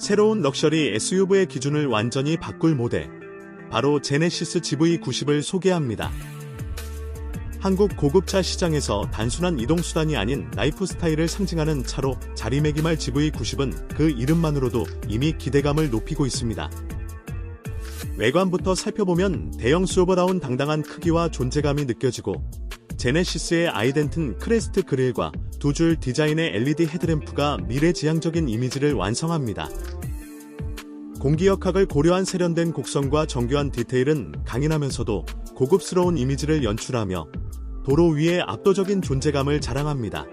새로운 럭셔리 SUV의 기준을 완전히 바꿀 모델, 바로 제네시스 GV90을 소개합니다. 한국 고급차 시장에서 단순한 이동수단이 아닌 라이프 스타일을 상징하는 차로 자리매김할 GV90은 그 이름만으로도 이미 기대감을 높이고 있습니다. 외관부터 살펴보면 대형 수오버다운 당당한 크기와 존재감이 느껴지고 제네시스의 아이덴튼 크레스트 그릴과 두 줄 디자인의 LED 헤드램프가 미래지향적인 이미지를 완성합니다. 공기역학을 고려한 세련된 곡선과 정교한 디테일은 강인하면서도 고급스러운 이미지를 연출하며 도로 위에 압도적인 존재감을 자랑합니다.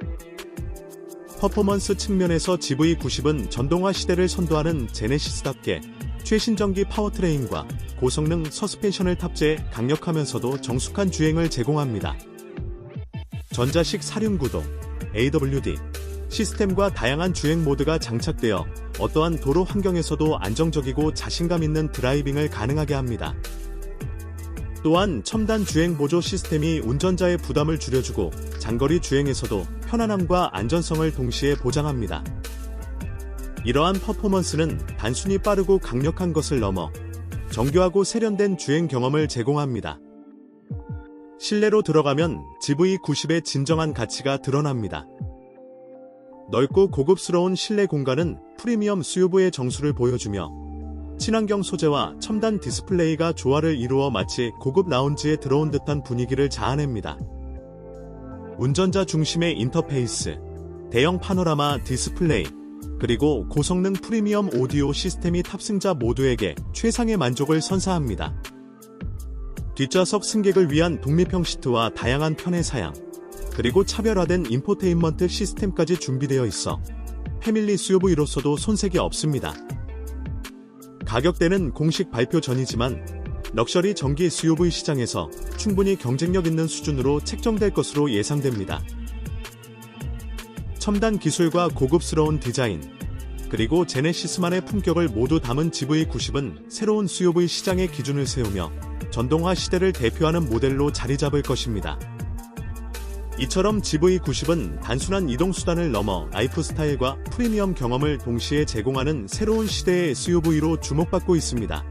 퍼포먼스 측면에서 GV90은 전동화 시대를 선도하는 제네시스답게 최신 전기 파워트레인과 고성능 서스펜션을 탑재해 강력하면서도 정숙한 주행을 제공합니다. 전자식 사륜구동, AWD, 시스템과 다양한 주행 모드가 장착되어 어떠한 도로 환경에서도 안정적이고 자신감 있는 드라이빙을 가능하게 합니다. 또한 첨단 주행 보조 시스템이 운전자의 부담을 줄여주고 장거리 주행에서도 편안함과 안전성을 동시에 보장합니다. 이러한 퍼포먼스는 단순히 빠르고 강력한 것을 넘어 정교하고 세련된 주행 경험을 제공합니다. 실내로 들어가면 GV90의 진정한 가치가 드러납니다. 넓고 고급스러운 실내 공간은 프리미엄 SUV의 정수를 보여주며 친환경 소재와 첨단 디스플레이가 조화를 이루어 마치 고급 라운지에 들어온 듯한 분위기를 자아냅니다. 운전자 중심의 인터페이스, 대형 파노라마 디스플레이, 그리고 고성능 프리미엄 오디오 시스템이 탑승자 모두에게 최상의 만족을 선사합니다. 뒷좌석 승객을 위한 독립형 시트와 다양한 편의 사양, 그리고 차별화된 인포테인먼트 시스템까지 준비되어 있어 패밀리 SUV로서도 손색이 없습니다. 가격대는 공식 발표 전이지만 럭셔리 전기 SUV 시장에서 충분히 경쟁력 있는 수준으로 책정될 것으로 예상됩니다. 첨단 기술과 고급스러운 디자인, 그리고 제네시스만의 품격을 모두 담은 GV90은 새로운 SUV 시장의 기준을 세우며 전동화 시대를 대표하는 모델로 자리 잡을 것입니다. 이처럼 GV90은 단순한 이동수단을 넘어 라이프 스타일과 프리미엄 경험을 동시에 제공하는 새로운 시대의 SUV로 주목받고 있습니다.